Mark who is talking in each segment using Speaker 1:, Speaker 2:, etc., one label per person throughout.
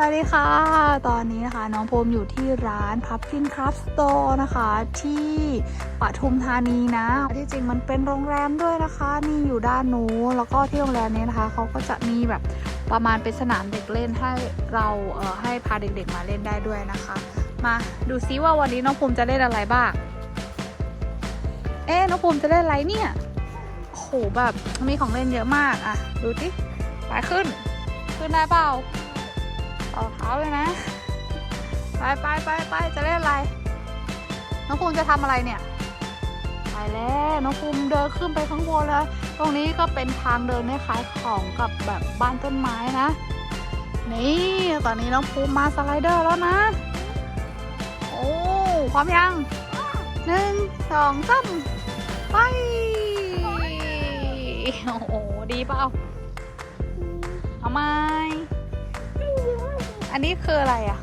Speaker 1: สวัสดีค่ะ ตอนนี้นะคะ น้องภูมิอยู่ที่ร้านพับกินคราฟสโตร์นะคะ ที่ปทุมธานีนะ ที่จริงมันเป็นโรงแรมด้วยนะคะ นี่อยู่ด้านนู้นแล้วก็ที่โรงแรมนี้นะคะเขาก็จะมีแบบประมาณเป็นสนามเด็กเล่นให้เราเอ่อให้พาเด็กๆมาเล่นได้ด้วยนะคะ มาดูซิว่าวันนี้น้องภูมิจะเล่นอะไรบ้าง เอ๊น้องภูมิจะเล่นอะไรเนี่ยโอ้โหแบบมีของเล่นเยอะมากอะดูสิไปขึ้น ขึ้นได้เปล่า ต่อเท้าเลยนะ ไปไปไปไปจะเล่นอะไร น้องภูมิจะทำอะไรเนี่ยไปแล้วน้องภูมิเดินขึ้นไปข้างบนเลยตรงนี้ก็เป็นทางเดินคล้ายของกับแบบบ้านต้นไม้นะ นี่ตอนนี้น้องภูมิมาสไลเดอร์แล้วนะ โอ้พร้อมยังหนึ่งสองสามไปโอ้โหดีเปล่าเอาไหม อันนี้คืออะไรอะ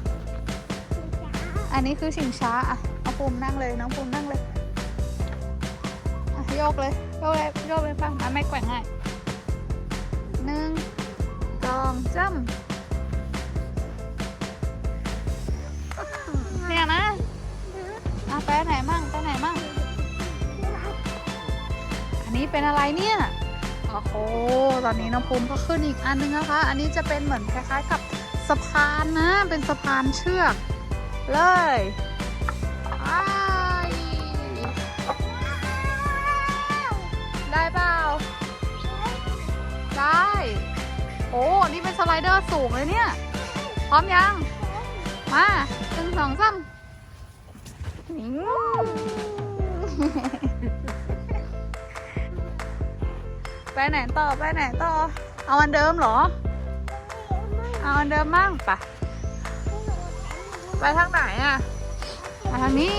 Speaker 1: อันนี้คือชิงช้าอะน้องภูมินั่งเลยน้องภูมินั่งเลยอะโยกเลยโยกเลยโยกเลยฟังอะไม่แกว่งง่ายหนึ่งสองจ้ำเนี่ยนะอะไปไหนมั่งไปไหนมั่งอันนี้เป็นอะไรเนี่ยโอ้โห ตอนนี้น้องภูมิก็ขึ้นอีกอันนึงนะคะ อันนี้จะเป็นเหมือนคล้ายๆกับ สะพานนะ เป็นสะพานเชือก เลยไปได้เปล่า ได้ โอ้ นี่เป็นสไลเดอร์สูงเลยเนี่ย พร้อมยัง มาหนึ่งสองสามนี่ไปไหนต่อ ไปไหนต่อ เอาอันเดิมเหรอ เอาอันเดิมมั่งไปะไปทางไหนอะไปทางนี้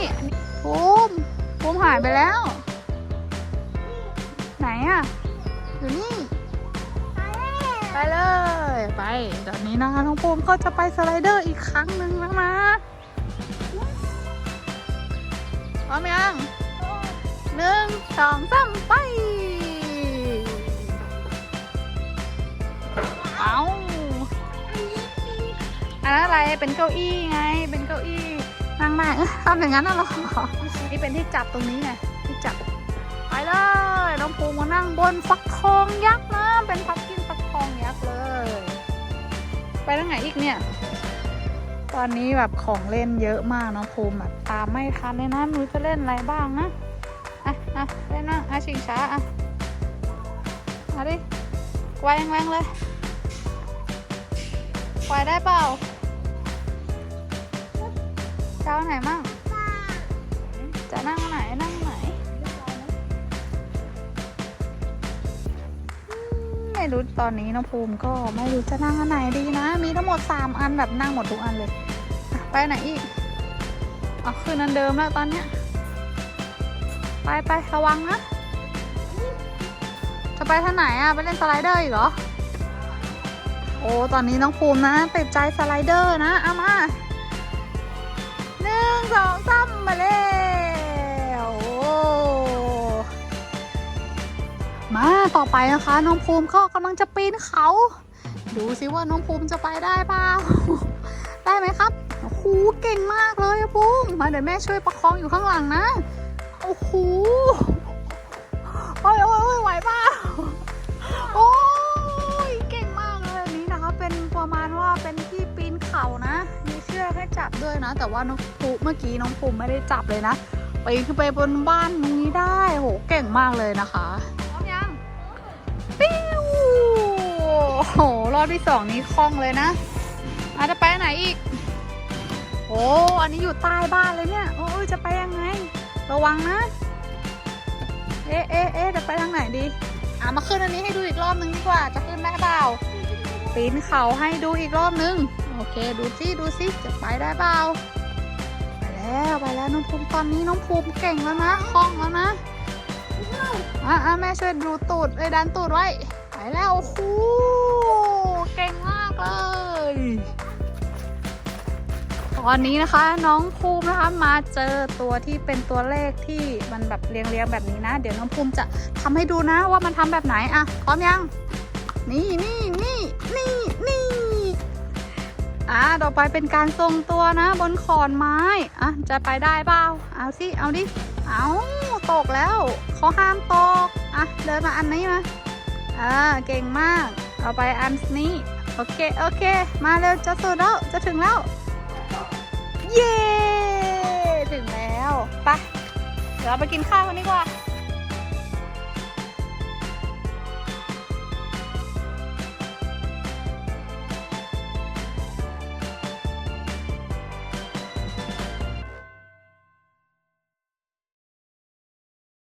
Speaker 1: ภูมิภูมิหายไปแล้ว ไหนอะอยู่นี่ ไปเลย ไปตอนนี้นะคะน้องภูมิก็จะไปสไลเดอร์อีกครั้งหนึ่งแล้วนะพร้อมยังหนึ่งสองสามไป อะไรเป็นเก้าอี้ไง เป็นเก้าอี้นั่งได้เอ้ยทำอย่างนั้นน่ะหรอนี่เป็นที่จับตรงนี้ไงที่จับไปเลยน้องภูมานั่งบนฟักทองยักษ์นะเป็นพักกินฟักทองยักษ์เลย ไปทางไหนอีกเนี่ย ตอนนี้แบบของเล่นเยอะมากน้องภูมิแบบตามไม่ทันเลยนะมือจะเล่นอะไรบ้างนะอะอะเล่นนะอะชิงช้าอะมาดิไวแรงเลยปล่อยได้เปล่า เอาไหนมั่งจะนั่งไหนนั่งไหน ไม่รู้ตอนนี้น้องภูมิก็ไม่รู้จะนั่งอันไหนดีนะ มีทั้งหมด 3 อันแบบนั่งหมดทุกอันเลยไปไหนอีกอ๋อคืนอันเดิมแล้วตอนเนี้ยไปไประวังนะ จะไปทางไหนอะ ไปเล่นสไลเดอร์อีกเหรอ โอ้ ตอนนี้น้องภูมินะติดใจสไลเดอร์นะ เอามา สองสามมาแล้วโอ้มาต่อไปนะคะ น้องภูมิก็กำลังจะปีนเขา ดูสิว่าน้องภูมิจะไปได้เปล่าได้ไหมครับโอ้โหเก่งมากเลยภูมิมาเดี๋ยวแม่ช่วยประคองอยู่ข้างหลังนะโอ้โหโอ้ยโอ้ยโอ้ยไหวเปล่าโอ้ยเก่งมากเลยอันนี้นะคะ เป็นประมาณว่าเป็นที่ปีนเขานะ จับด้วยนะ แต่ว่าน้องภูเมื่อกี้น้องภูมิไม่ได้จับเลยนะปีนขึ้นไปบนบ้านตรงนี้ได้โหเก่งมากเลยนะคะพร้อมยังปิ้วโอ้โหรอบที่สองนี้คล่องเลยนะอาจจะไปไหนอีกโอ้อันนี้อยู่ใต้บ้านเลยเนี่ยโอ้ยจะไปยังไง ระวังนะ เอ๊ะเอ๊ะเอ๊ะจะไปทางไหนดีอะมาขึ้นอันนี้ให้ดูอีกรอบนึงดีกว่า จะขึ้นได้เปล่าปีนเขาให้ดูอีกรอบนึง โอเคดูซิดูซิจะไปได้เปล่าไปแล้วไปแล้วน้องภูมิตอนนี้น้องภูมิเก่งแล้วนะคล่องแล้วนะอะอะแม่ช่วยดูตูดเลยดันตูดไว้ไปแล้วโอ้โหเก่งมากเลยตอนนี้นะคะน้องภูมินะคะมาเจอตัวที่เป็นตัวเลขที่มันแบบเรียงเรียงแบบนี้นะ เดี๋ยวน้องภูมิจะทำให้ดูนะว่ามันทำแบบไหนอะพร้อมยัง นี่นี่นี่นี่นี่ อ่าต่อไปเป็นการทรงตัวนะบนขอนไม้ อะ จะไปได้เปล่า เอาสิ เอาดิ เอาตกแล้วเขาห้ามตก อะ เดินมาอันนี้มาอ่าเก่งมากเอไปอันนี้ โอเค โอเค มาเร็ว จะสุดแล้ว จะถึงแล้ว เย้ ถึงแล้ว ไป เดี๋ยวเราไปกินข้าวกันดีกว่า